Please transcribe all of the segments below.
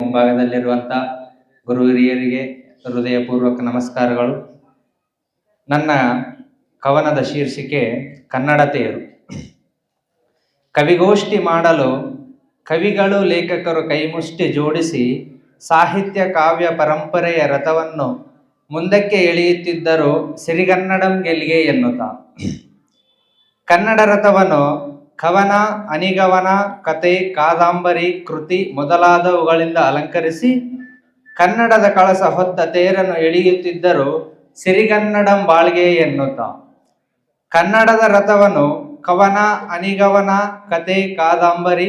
ಮುಂಭಾಗದಲ್ಲಿರುವಂತ ಗುರು ಹಿರಿಯರಿಗೆ ಹೃದಯಪೂರ್ವಕ ನಮಸ್ಕಾರಗಳು. ನನ್ನ ಕವನದ ಶೀರ್ಷಿಕೆ ಕನ್ನಡತೆಯರು ಕವಿಗೋಷ್ಠಿ ಮಾಡಲು ಕವಿಗಳು ಲೇಖಕರು ಕೈಮುಷ್ಟಿ ಜೋಡಿಸಿ ಸಾಹಿತ್ಯ ಕಾವ್ಯ ಪರಂಪರೆಯ ರಥವನ್ನು ಮುಂದಕ್ಕೆ ಎಳೆಯುತ್ತಿದ್ದರು ಸಿರಿಗನ್ನಡಂ ಗೆಲ್ಗೆ ಎನ್ನುತ್ತಾ. ಕನ್ನಡ ರಥವನ್ನು ಕವನ, ಅನಿಗವನ, ಕತೆ, ಕಾದಂಬರಿ, ಕೃತಿ ಮೊದಲಾದವುಗಳಿಂದ ಅಲಂಕರಿಸಿ ಕನ್ನಡದ ಕಳಸ ಹೊತ್ತ ತೇರನ್ನು ಎಳೆಯುತ್ತಿದ್ದರು ಸಿರಿಗನ್ನಡಂ ಬಾಳ್ಗೆ ಎನ್ನುತ್ತ. ಕನ್ನಡದ ರಥವನ್ನು ಕವನ, ಅನಿಗವನ, ಕತೆ, ಕಾದಂಬರಿ,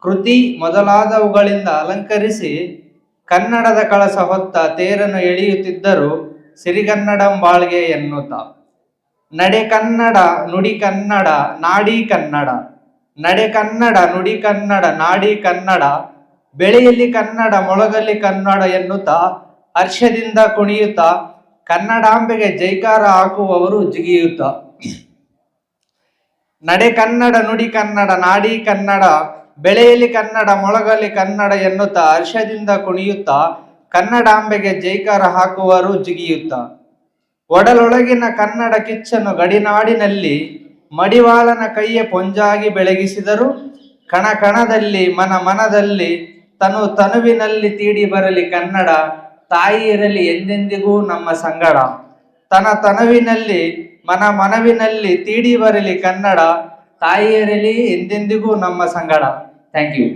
ಕೃತಿ ಮೊದಲಾದವುಗಳಿಂದ ಅಲಂಕರಿಸಿ ಕನ್ನಡದ ಕಳಸ ಹೊತ್ತ ತೇರನ್ನು ಎಳೆಯುತ್ತಿದ್ದರು ಸಿರಿಗನ್ನಡಂ ಬಾಳ್ಗೆ ಎನ್ನುತ್ತಾ. ನಡೆ ಕನ್ನಡ, ನುಡಿ ಕನ್ನಡ, ನಾಡಿ ಕನ್ನಡ. ನಡೆ ಕನ್ನಡ, ನುಡಿ ಕನ್ನಡ, ನಾಡಿ ಕನ್ನಡ. ಬೆಳೆಯಲ್ಲಿ ಕನ್ನಡ, ಮೊಳಗಲ್ಲಿ ಕನ್ನಡ ಎನ್ನುತ್ತಾ, ಹರ್ಷದಿಂದ ಕುಣಿಯುತ್ತಾ, ಕನ್ನಡಾಂಬೆಗೆ ಜೈಕಾರ ಹಾಕುವವರು ಜಿಗಿಯುತ್ತಾ. ನಡೆ ಕನ್ನಡ, ನುಡಿ ಕನ್ನಡ, ನಾಡಿ ಕನ್ನಡ. ಬೆಳೆಯಲ್ಲಿ ಕನ್ನಡ, ಮೊಳಗಲ್ಲಿ ಕನ್ನಡ ಎನ್ನುತ್ತಾ, ಹರ್ಷದಿಂದ ಕುಣಿಯುತ್ತಾ, ಕನ್ನಡಾಂಬೆಗೆ ಜೈಕಾರ ಹಾಕುವರು ಜಿಗಿಯುತ್ತಾ. ಒಡಲೊಳಗಿನ ಕನ್ನಡ ಕಿಚ್ಚನ್ನು ಗಡಿನಾಡಿನಲ್ಲಿ ಮಡಿವಾಳನ ಕೈಯ ಪೊಂಜಾಗಿ ಬೆಳಗಿಸಿದರು. ಕಣ ಕಣದಲ್ಲಿ ಮನ ಮನದಲ್ಲಿ ತನು ತನುವಿನಲ್ಲಿ ತೀಡಿ ಬರಲಿ ಕನ್ನಡ, ತಾಯಿ ಇರಲಿ ಎಂದೆಂದಿಗೂ ನಮ್ಮ ಸಂಗಡ. ತನ ತನುವಿನಲ್ಲಿ ಮನ ಮನವಿನಲ್ಲಿ ತೀಡಿ ಬರಲಿ ಕನ್ನಡ, ತಾಯಿ ಇರಲಿ ಎಂದೆಂದಿಗೂ ನಮ್ಮ ಸಂಗಡ. Thank you